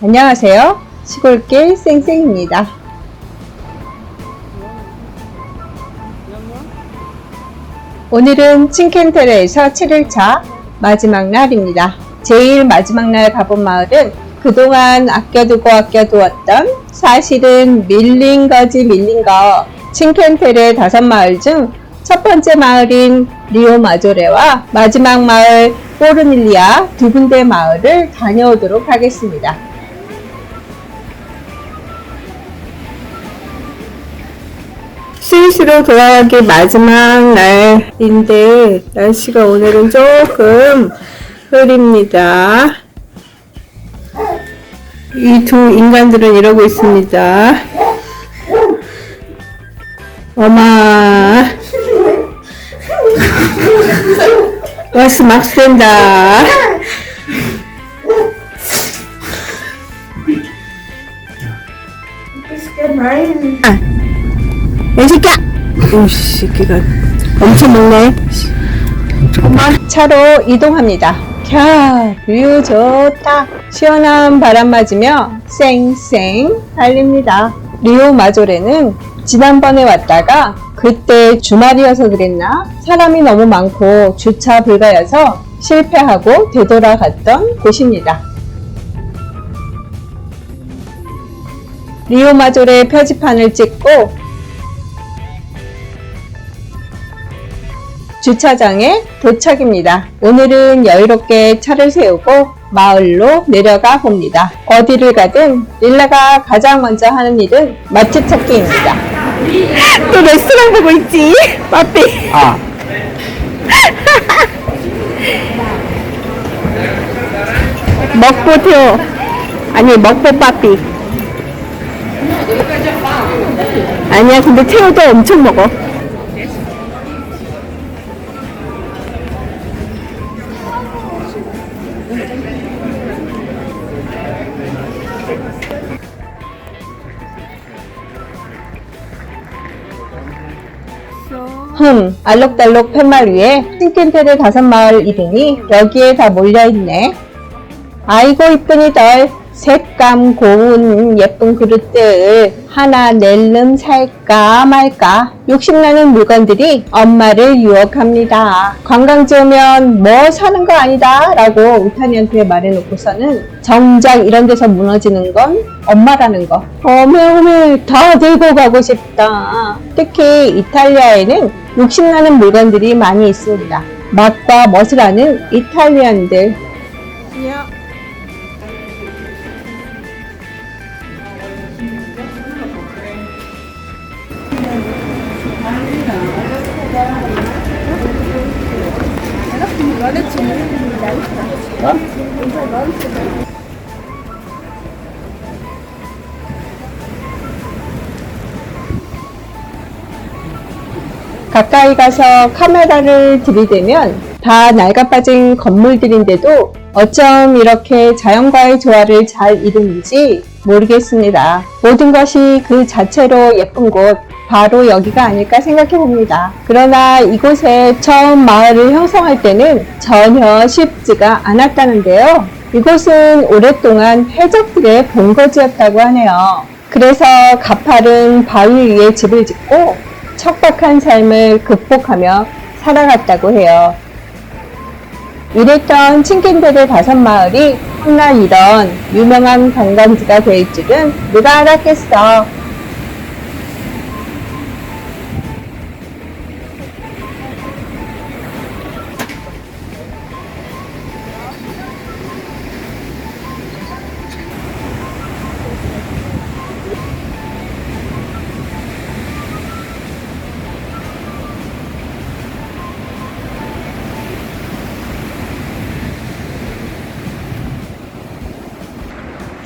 안녕하세요. 시골길 쌩쌩입니다. 오늘은 칭켄테레에서 7일차 마지막 날입니다. 제일 마지막 날 가본 마을은 그동안 아껴두고 아껴두었던 사실은 밀린 거지 밀린 거 칭켄테레 다섯 마을 중 첫 번째 마을인 리오 마조레와 마지막 마을 포르닐리아 두 군데 마을을 다녀오도록 하겠습니다. 스위스로 돌아가기 마지막 날인데 날씨가 오늘은 조금 흐립니다. 이 두 인간들은 이러고 있습니다. 엄마 du denn da? 이 새끼가 엄청 먹네. 차로 이동합니다. 캬, 뷰 좋다. 시원한 바람 맞으며 쌩쌩 달립니다. 리오 마조레는 지난번에 왔다가 그때 주말이어서 그랬나? 사람이 너무 많고 주차 불가여서 실패하고 되돌아갔던 곳입니다. 리오 마조레 표지판을 찍고 주차장에 도착입니다. 오늘은 여유롭게 차를 세우고 마을로 내려가 봅니다. 어디를 가든 릴라가 가장 먼저 하는 일은 맛집 찾기입니다. 또 레스토랑 보고 있지? 빠삐. 아, 먹보 태워. 아니, 먹보 빠삐. 아니야, 근데 태워도 엄청 먹어. 흠, 알록달록 팻말 위에 싱킨테르 다섯 마을 이름이 여기에 다 몰려있네. 아이고 이쁜이들 색감 고운 예쁜 그릇들 하나 낼름 살까 말까 욕심나는 물건들이 엄마를 유혹합니다. 관광지 오면 뭐 사는 거 아니다 라고 우타니한테 말해놓고서는 정작 이런 데서 무너지는 건 엄마라는 거. 어메 어메 다 들고 가고 싶다. 특히 이탈리아에는 욕심나는 물건들이 많이 있습니다. 맛과 멋을 아는 이탈리안들. 가까이 가서 카메라를 들이대면 다 낡아빠진 건물들인데도 어쩜 이렇게 자연과의 조화를 잘 이루는지 모르겠습니다. 모든 것이 그 자체로 예쁜 곳, 바로 여기가 아닐까 생각해 봅니다. 그러나 이곳에 처음 마을을 형성할 때는 전혀 쉽지가 않았다는데요. 이곳은 오랫동안 해적들의 본거지였다고 하네요. 그래서 가파른 바위 위에 집을 짓고 척박한 삶을 극복하며 살아갔다고 해요. 이랬던 칭킨들의 다섯 마을이 훗날 이런 유명한 관광지가 될 줄은 누가 알았겠어.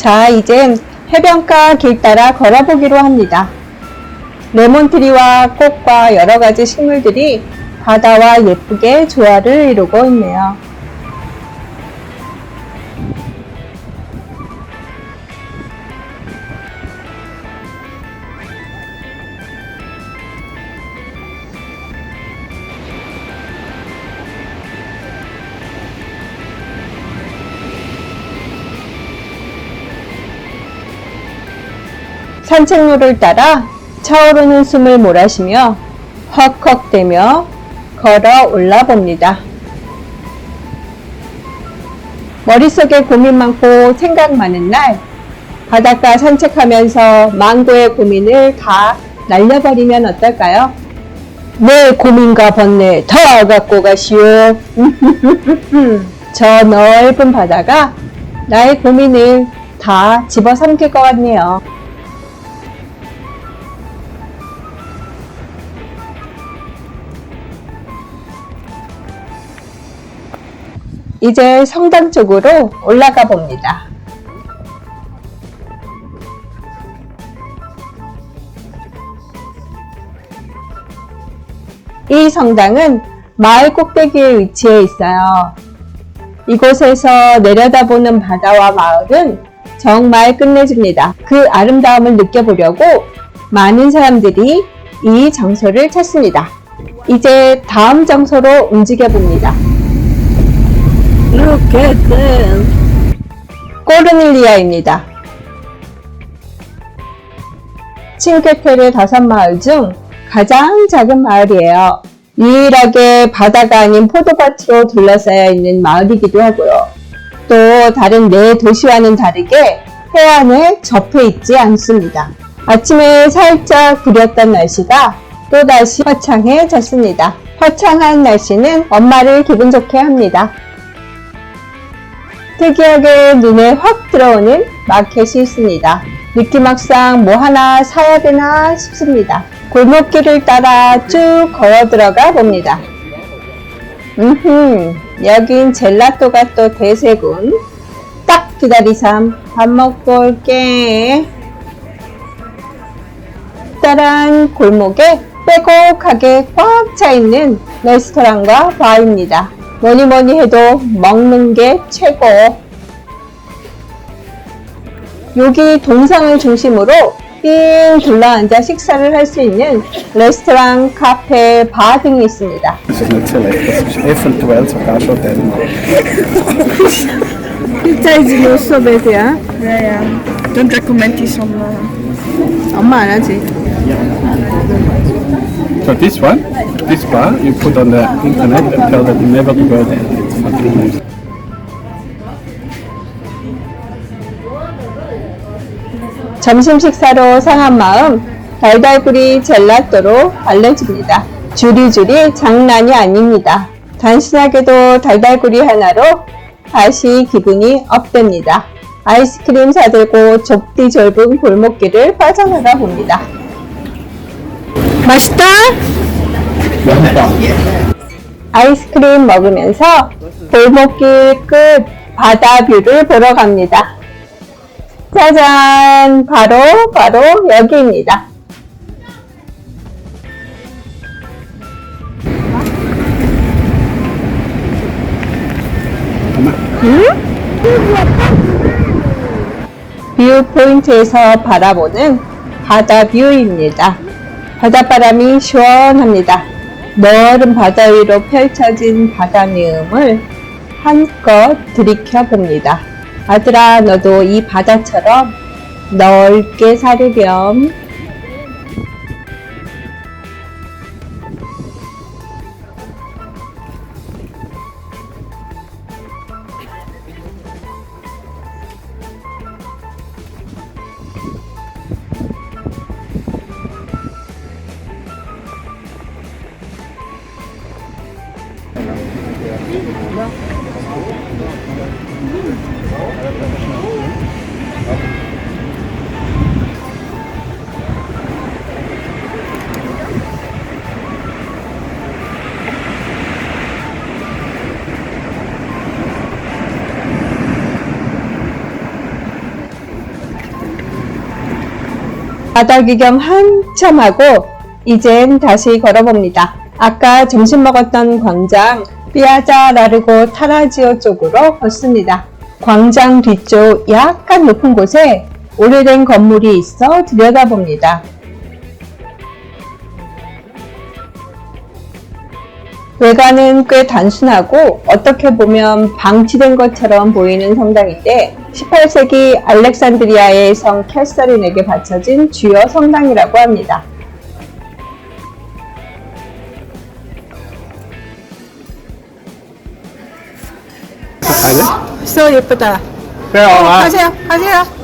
자, 이젠 해변가 길 따라 걸어보기로 합니다. 레몬트리와 꽃과 여러 가지 식물들이 바다와 예쁘게 조화를 이루고 있네요. 산책로를 따라 차오르는 숨을 몰아쉬며 헉헉대며 걸어 올라 봅니다. 머릿속에 고민 많고 생각 많은 날, 바닷가 산책하면서 망고의 고민을 다 날려버리면 어떨까요? 내 고민과 번뇌 다 갖고 가시오. 저 넓은 바다가 나의 고민을 다 집어삼킬 것 같네요. 이제 성당 쪽으로 올라가 봅니다. 이 성당은 마을 꼭대기에 위치해 있어요. 이곳에서 내려다보는 바다와 마을은 정말 끝내줍니다. 그 아름다움을 느껴보려고 많은 사람들이 이 장소를 찾습니다. 이제 다음 장소로 움직여 봅니다. Look at them. 꼬르닐리아입니다. 칭케테르 다섯 마을 중 가장 작은 마을이에요. 유일하게 바다가 아닌 포도밭으로 둘러싸여 있는 마을이기도 하고요. 또 다른 네 도시와는 다르게 해안에 접해 있지 않습니다. 아침에 살짝 구렸던 날씨가 또다시 화창해졌습니다. 화창한 날씨는 엄마를 기분 좋게 합니다. 특이하게 눈에 확 들어오는 마켓이 있습니다. 느낌막상 뭐 하나 사야 되나 싶습니다. 골목길을 따라 쭉 걸어 들어가 봅니다. 음흠, 여긴 젤라또가 또 대세군. 딱 기다리삼, 밥 먹고 올게. 따란 골목에 빼곡하게 꽉 차 있는 레스토랑과 바입니다. 뭐니 뭐니 해도 먹는 게 최고. 여기 동상을 중심으로 삥 둘러앉아 식사를 할 수 있는 레스토랑, 카페, 바 등이 있습니다. Yeah, yeah. Don't recommend this on uh, 엄마 안 하지. So this one, this bar, you put on the internet and tell them never go there. 점심 식사로 상한 마음, 달달구리 젤라또로 달래줍니다. 줄이줄이 장난이 아닙니다. 단순하게도 달달구리 하나로 다시 기분이 업됩니다. 아이스크림 사들고 좁디 좁은 골목길을 빠져나가 봅니다. 맛있다? 아이스크림 먹으면서 골목길 끝 바다 뷰를 보러 갑니다. 짜잔! 바로, 바로 여기입니다. 뷰 포인트에서 바라보는 바다 뷰입니다. 바닷바람이 시원합니다. 넓은 바다 위로 펼쳐진 바다 내음을 한껏 들이켜 봅니다. 아들아, 너도 이 바다처럼 넓게 살으렴. 바다 구경 한참 하고 이젠 다시 걸어봅니다. 아까 점심 먹었던 광장 피아자 라르고 타라지오 쪽으로 걷습니다. 광장 뒤쪽 약간 높은 곳에 오래된 건물이 있어 들여다봅니다. 외관은 꽤 단순하고 어떻게 보면 방치된 것처럼 보이는 성당인데 18세기 알렉산드리아의 성 캐서린에게 바쳐진 주요 성당이라고 합니다. 가자. 써 예쁘다. 그래, 아. 가세요, 가세요.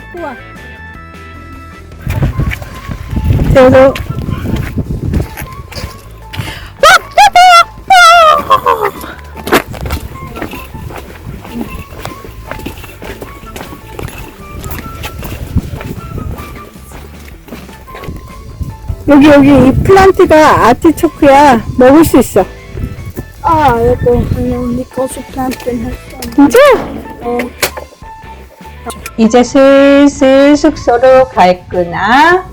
갖고 와. 그래서 여기 여기 이 플란트가 아티초크야. 먹을 수 있어. Ah, 이거 그냥 니꺼수 플란트 했어. 진짜? 이제 슬슬 숙소로 갈구나.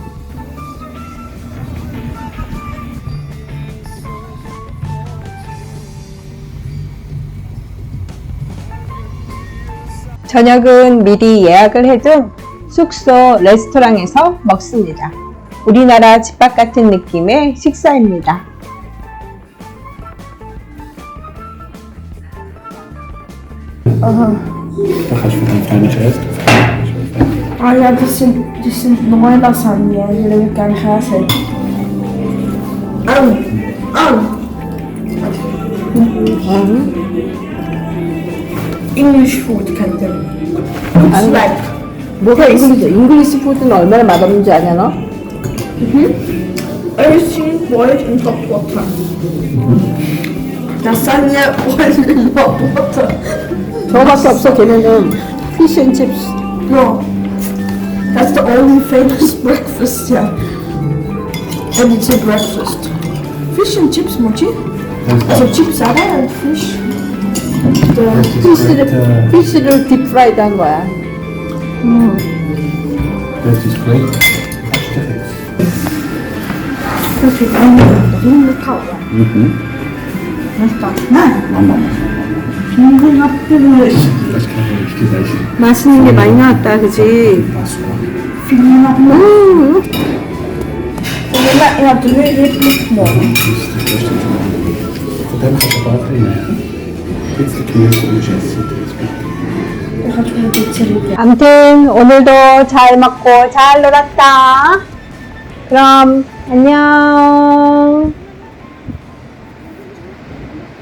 저녁은 미리 예약을 해둔 숙소 레스토랑에서 먹습니다. 우리나라 집밥 같은 느낌의 식사입니다. Ga je voor een kleine rest. Ah ja, die sind, die sind neue Lasagne. Die wil ik gerne Käse. Oh, oh. English food kennt ihr. 아니, Like, 뭐가 잉글리시, 잉글리시 푸드는 얼마나 맛없는지 아냐 너? everything boiled in hot water. Lasagne boiled in hot water. 저거밖에 없어 걔네는 피쉬 앤 칩스 No. That's the only famous breakfast, yeah. And it's a breakfast. Fish and chips, mochi. Also chips are there and fish. The 피쉬를, 피쉬를 딥프라이드 한 거야 Dat is great. perfect onion. 너무 카오야. 맛있다. 맛있는 게 많이 나왔다, 그지? 음, 뭐. 암튼 오늘도 잘 먹고 잘 놀았다. 그럼 안녕.